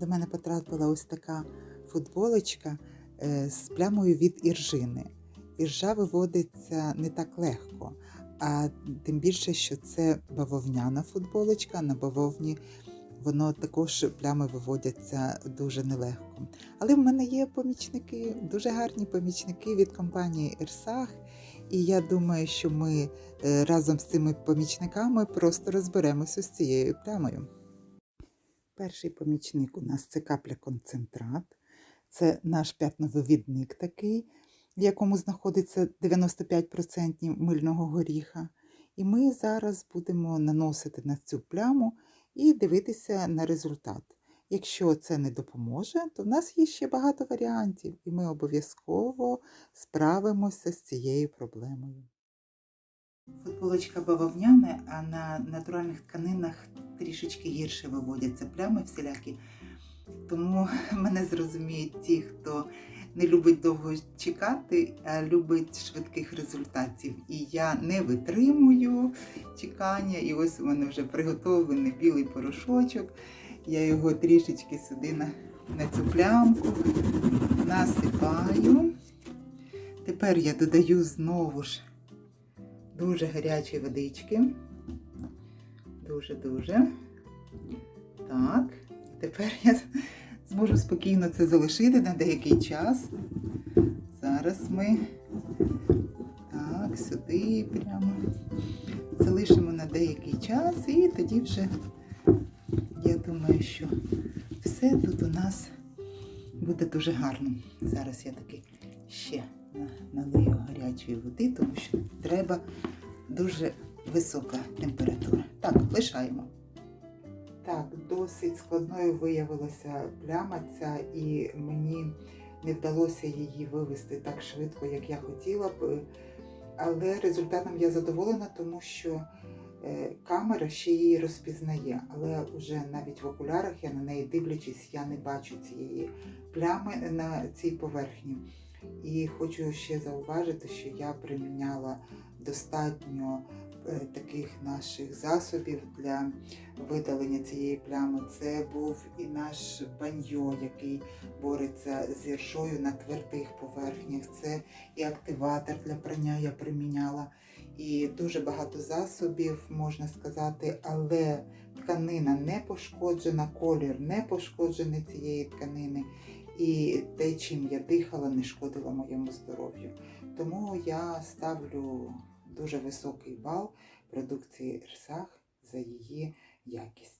До мене потрапила ось така футболочка е, з плямою від іржини. Іржа виводиться не так легко, а тим більше, що це бавовняна футболочка, на бавовні воно також плями виводяться дуже нелегко. Але в мене є помічники, дуже гарні помічники від компанії Ірсах. І я думаю, що ми е, разом з цими помічниками просто розберемося з цією плямою. Перший помічник у нас це капля концентрат. Це наш п'ятновивідник такий, в якому знаходиться 95% мильного горіха. І ми зараз будемо наносити на цю пляму і дивитися на результат. Якщо це не допоможе, то в нас є ще багато варіантів, і ми обов'язково справимося з цією проблемою. Футболочка бавовняна, а на натуральних тканинах трішечки гірше виводяться плями всілякі. Тому мене зрозуміють ті, хто не любить довго чекати, а любить швидких результатів. І я не витримую чекання. І ось у мене вже приготовлений білий порошочок. Я його трішечки сюди на, на цю плямку насипаю. Тепер я додаю знову ж дуже гарячої водички. Дуже-дуже. Так, тепер я зможу спокійно це залишити на деякий час. Зараз ми так, сюди прямо залишимо на деякий час і тоді вже, я думаю, що все тут у нас буде дуже гарно. Зараз я таки ще налию гарячої води, тому що треба дуже висока температура. Так, лишаємо. Так, досить складною виявилася пляма ця, і мені не вдалося її вивести так швидко, як я хотіла б. Але результатом я задоволена, тому що е, камера ще її розпізнає. Але вже навіть в окулярах я на неї дивлячись, я не бачу цієї плями на цій поверхні. І хочу ще зауважити, що я приміняла достатньо таких наших засобів для видалення цієї плями. Це був і наш баньо, який бореться з іршою на твердих поверхнях. Це і активатор для прання я приміняла. І дуже багато засобів, можна сказати, але тканина не пошкоджена, колір не пошкоджений цієї тканини. І те, чим я дихала, не шкодило моєму здоров'ю. Тому я ставлю дуже високий бал продукції рсах за її якість.